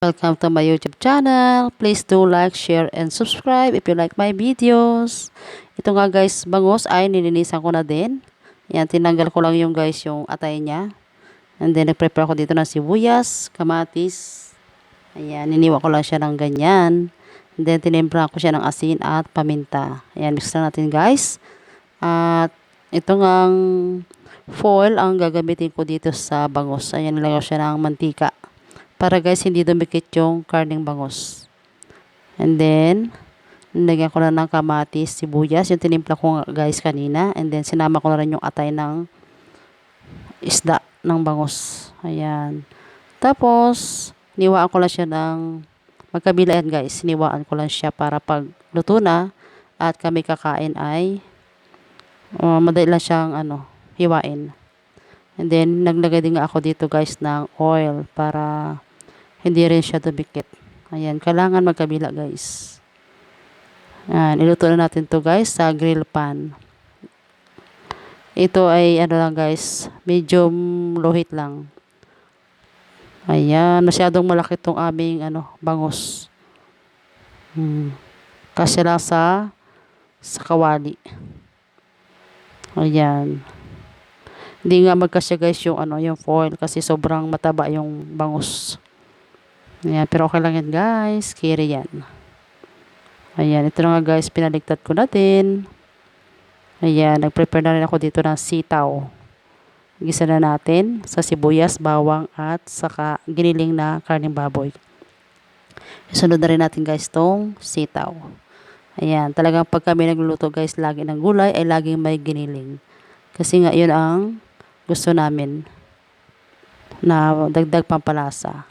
Welcome to my YouTube channel. Please do like, share, and subscribe if you like my videos. Ito nga guys, bangus ay nilinisan ko na din. Yan, tinanggal ko lang yung guys yung atay niya. And then, nag-prepare ko dito ng sibuyas, kamatis. Ayan, niniwa ko lang siya ng ganyan. And then, tinimpla ko siya ng asin at paminta. Ayan, mix na natin guys. At ito ngang foil ang gagamitin ko dito sa bangus. Ayan, nilagay ko siya ng mantika para guys hindi dumikit yung karning bangus. And then, nilagyan ko na ng kamatis, sibuyas, yung tinimpla ko guys kanina. And then, sinama ko na rin yung atay ng isda ng bangus. Ayan. Tapos, niwaan ko lang siya ng magkabila yan guys. Niwaan ko lang siya para pag luto na at kami kakain ay uh, madali lang siyang ano, hiwain. And then, naglagay din nga ako dito guys ng oil para hindi rin siya dumikit. Ayan, kailangan magkabila guys. Ayan, iluto na natin to guys sa grill pan. Ito ay ano lang guys, medium low heat lang. Ayan, masyadong malaki tong aming ano, bangus. Hmm. Kasi lang sa sa kawali. Ayan. Hindi nga magkasya guys yung ano, yung foil kasi sobrang mataba yung bangus. Ayan, pero okay lang yan guys. Carry yan. Ayan, ito na nga guys, pinaligtad ko na din. Ayan, nag-prepare na rin ako dito ng sitaw. Gisa na natin sa sibuyas, bawang at saka giniling na karning baboy. Sunod na rin natin guys tong sitaw. Ayan, talagang pag kami nagluluto guys, lagi ng gulay ay laging may giniling. Kasi nga yun ang gusto namin na dagdag pampalasa.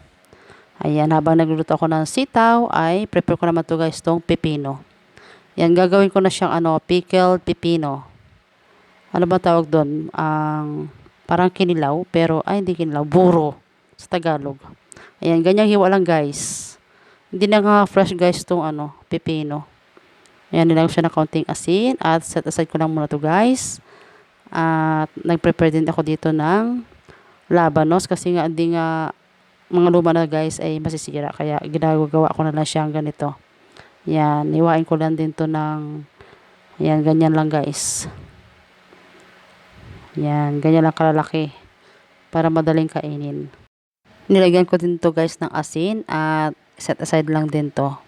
Ayan, habang nagluluto ako ng sitaw, ay prepare ko naman to guys tong pepino. Yan, gagawin ko na siyang ano, pickled pepino. Ano ba tawag doon? Ang parang kinilaw, pero ay hindi kinilaw, buro sa Tagalog. Ayan, ganyang hiwa lang guys. Hindi na nga fresh guys tong ano, pepino. Ayan, nilagay siya ng kaunting asin at set aside ko lang muna to guys. At nag-prepare din ako dito ng labanos kasi nga hindi nga mga luma na guys ay masisira. Kaya ginagawa ko na lang siyang ganito. Yan, iwain ko lang din to ng yan, ganyan lang guys. Yan, ganyan lang kalalaki para madaling kainin. Nilagyan ko din to guys ng asin at set aside lang din to.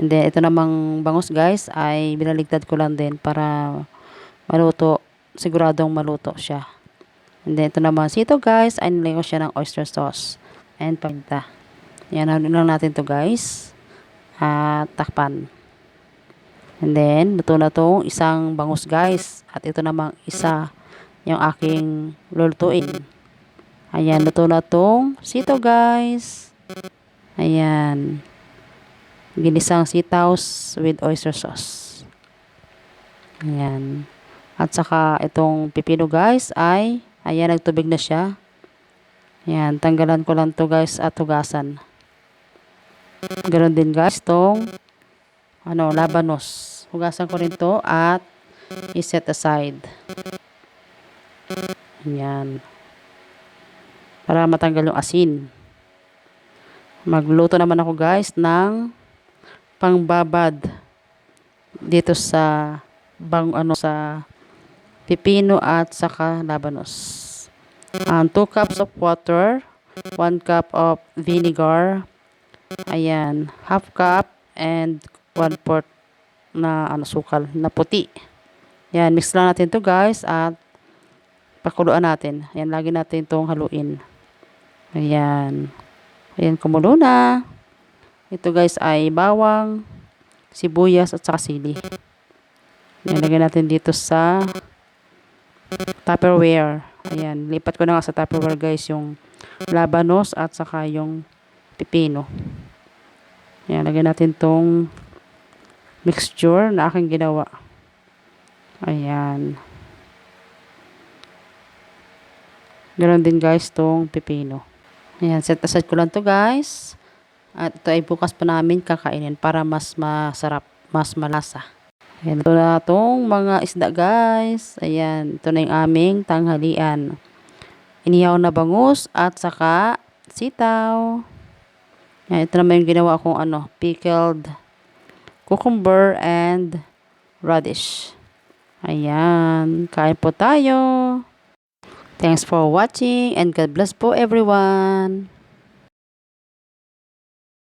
And then, ito namang bangus guys ay binaligtad ko lang din para maluto, siguradong maluto siya. And then, ito naman sito guys, ay nilagyan ko siya ng oyster sauce and paminta. Yan, ano lang natin to guys. At takpan. And then, luto na tong isang bangus guys. At ito namang isa yung aking lulutuin. Ayan, luto na tong sito guys. Ayan. Ginisang sitaws with oyster sauce. Ayan. At saka itong pipino guys ay, ayan, nagtubig na siya. Ayan, tanggalan ko lang to guys at hugasan. Ganon din guys tong ano, labanos. Hugasan ko rin to at iset aside. Ayan. Para matanggal yung asin. Magluto naman ako guys ng pangbabad dito sa bang ano sa pipino at saka labanos. Um, 2 cups of water, 1 cup of vinegar, ayan, half cup and 1 fourth na ano sukal na puti. Yan, mix lang natin to guys at pakuluan natin. Ayan, lagi natin itong haluin. Ayan. Ayan, kumulo na. Ito guys ay bawang, sibuyas at saka sili. Ayan, lagyan natin dito sa Tupperware. Ayan, lipat ko na nga sa Tupperware guys yung labanos at saka yung pipino. Ayan, lagyan natin tong mixture na aking ginawa. Ayan. Ganon din guys tong pipino. Ayan, set aside ko lang to guys. At ito ay bukas pa namin kakainin para mas masarap, mas malasa. Ayan, ito na itong mga isda guys. Ayan, ito na yung aming tanghalian. Inihaw na bangus at saka sitaw. Yan, ito naman yung ginawa kong ano, pickled cucumber and radish. Ayan, kain po tayo. Thanks for watching and God bless po everyone.